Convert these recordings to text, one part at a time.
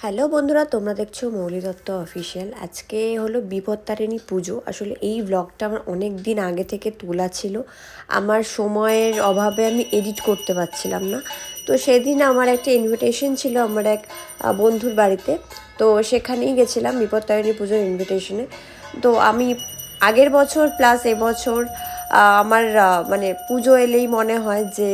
Hello বন্ধুরা, তোমরা দেখছ মৌলি দত্ত অফিসিয়াল আজকে হলো বিপত্তারিণী পুজো। আসলে এই ব্লগটা আমার অনেক দিন আগে থেকে তোলা ছিল। আমার সময়ের অভাবে আমি এডিট করতে পারছিলাম না। তো সেদিন আমার একটা ইনভিটেশন ছিল আমার এক বন্ধুর বাড়িতে। তো সেখানেই গেছিলাম বিপত্তারিণী পুজোর ইনভিটেশনে তো আমি আগের বছর প্লাস এবছর আমার মানে পুজো এলেই মনে হয় যে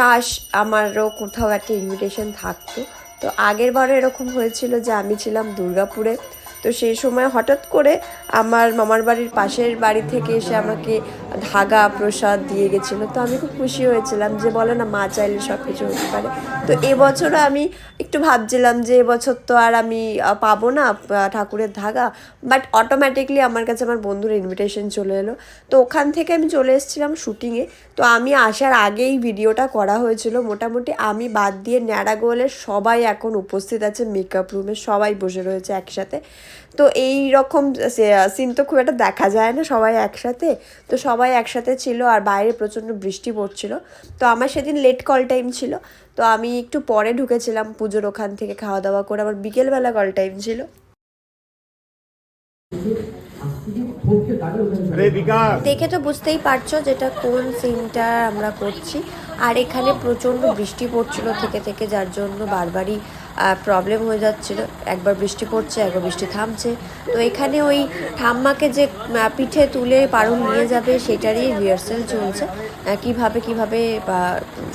কাশ আমারও কোথাও একটা ইনভিটেশন থাকতো। তো আগের বারও এরকম হয়েছিল যে আমি ছিলাম দুর্গাপুরে। তো সেই সময় হঠাৎ করে আমার মামার বাড়ির পাশের বাড়ি থেকে এসে আমাকে ধাগা প্রসাদ দিয়ে গেছিল। তো আমি খুব খুশি হয়েছিলাম যে বলে না, মা চাইলে সব কিছু হতে পারে। তো এবছরও আমি একটু ভাবছিলাম যে এবছর তো আর আমি পাবো না ঠাকুরের ধাগা। বাট অটোমেটিকলি আমার কাছে আমার বন্ধুর ইনভিটেশন চলে এলো। তো ওখান থেকে আমি চলে এসেছিলাম শুটিংয়ে। তো আমি আসার আগেই ভিডিওটা করা হয়েছিল। মোটামুটি আমি বাদ দিয়ে ন্যাড়া ন্যাড়াগোলের সবাই এখন উপস্থিত আছে মেকআপ রুমে সবাই বসে রয়েছে একসাথে। তো এই রকম সিন তো খুব একটা দেখা যায় না সবাই একসাথে। তো সবাই একসাথে ছিল আর বাইরে প্রচণ্ড বৃষ্টি পড়ছিল। তো আমার সেদিন লেট কল টাইম ছিল। তো আমি একটু পরে ঢুকেছিলাম পুজোর ওখান থেকে খাওয়া দাওয়া করে। আমার বিকেলবেলা কল টাইম ছিল। দেখে তো বুঝতেই পারছ যেটা কোন সিনটা আমরা করছি। আর এখানে প্রচণ্ড বৃষ্টি পড়ছিল থেকে থেকে, যার জন্য বারবারই প্রবলেম হয়ে যাচ্ছিল। একবার বৃষ্টি পড়ছে, একবার বৃষ্টি থামছে। তো এখানে ওই ঠাম্মাকে যে পিঠে তুলে পারুল নিয়ে যাবে, সেটারই রিহার্সেল চলছে। কীভাবে কীভাবে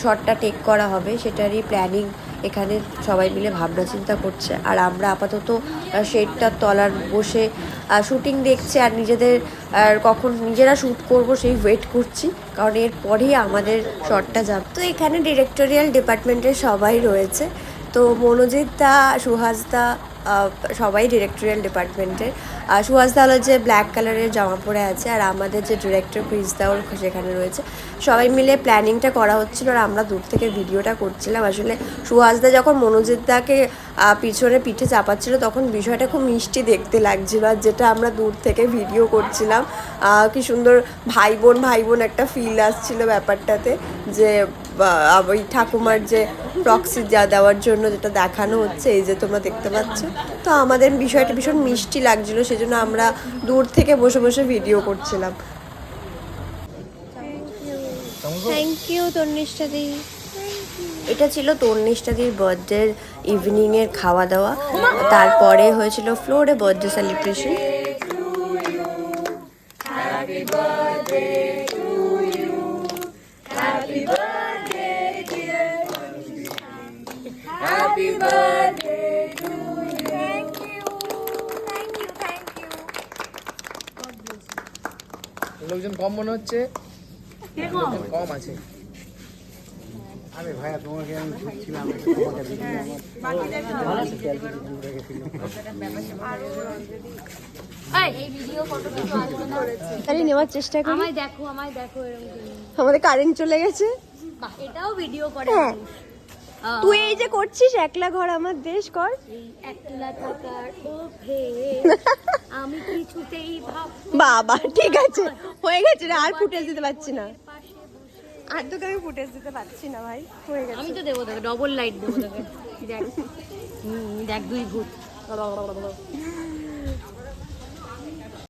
শটটা টেক করা হবে, সেটারই প্ল্যানিং এখানে সবাই মিলে ভাবনা চিন্তা করছে। আর আমরা আপাতত শেডটার তলার বসে শুটিং দেখছে আর নিজেদের, আর কখন নিজেরা শ্যুট করব সেই ওয়েট করছি। কারণ এরপরেই আমাদের শটটা যাবে। তো এখানে ডিরেক্টোরিয়াল ডিপার্টমেন্টের সবাই রয়েছে। তো মনোজিৎ দা, সুহাস দা সবাই ডিরেক্টোরিয়াল ডিপার্টমেন্টের আর সুহাস দা হলো যে ব্ল্যাক কালারের জামা পরে আছে আর আমাদের যে ডিরেক্টর ক্রিস দাও সেখানে রয়েছে। সবাই মিলে প্ল্যানিংটা করা হচ্ছিল আর আমরা দূর থেকে ভিডিওটা করছিলাম। আসলে সুহাস দা যখন মনোজিৎ দাকে আহ, পিছনে পিঠে চাপাচ্ছিল, তখন বিষয়টা খুব মিষ্টি দেখতে লাগছিল আর যেটা আমরা দূর থেকে ভিডিও করছিলাম। কি সুন্দর ভাই বোন ভাই বোন একটা ফিল আসছিল ব্যাপারটাতে যে ওই ঠাকুমার যে প্রক্সি যা দেওয়ার জন্য যেটা দেখানো হচ্ছে, এই যে তোমরা দেখতে পাচ্ছ। তো আমাদের বিষয়টা ভীষণ মিষ্টি লাগছিল, সেজন্য আমরা দূর থেকে বসে বসে ভিডিও করছিলাম। থ্যাংক ইউ তন্নিষ্ঠাদি এটা ছিল তন্নিষ্ঠাদির বার্থডের ইভিনিংয়ের খাওয়া দাওয়া তারপরে হয়েছিল ফ্লোরে বার্থডে সেলিব্রেশন লোকজন কম মনে হচ্ছে। কম আছে। আরে ভাইয়া তোমাকে আমি নেওয়ার চেষ্টা করি। আমায় দেখো আমায় দেখো এরকম আমাদের কারেন্ট চলে গেছে। এটাও ভিডিও করে হ্যাঁ। তুই এই যে করছিস একলা ঘর আমার দেশ কর। একলা থাকার আমি কিছুতেই ভাব বাবা ঠিক আছে। হয়ে গেছে রে আর ফুটেজ দিতে পারছি না। আর তোকে আমি ফুটেজ দিতে পারছি না ভাই, হয়ে গেছে। আমি তো দেবো তোকে ডবল লাইট দেবো তোকে। দেখ। দেখ দুই ভূত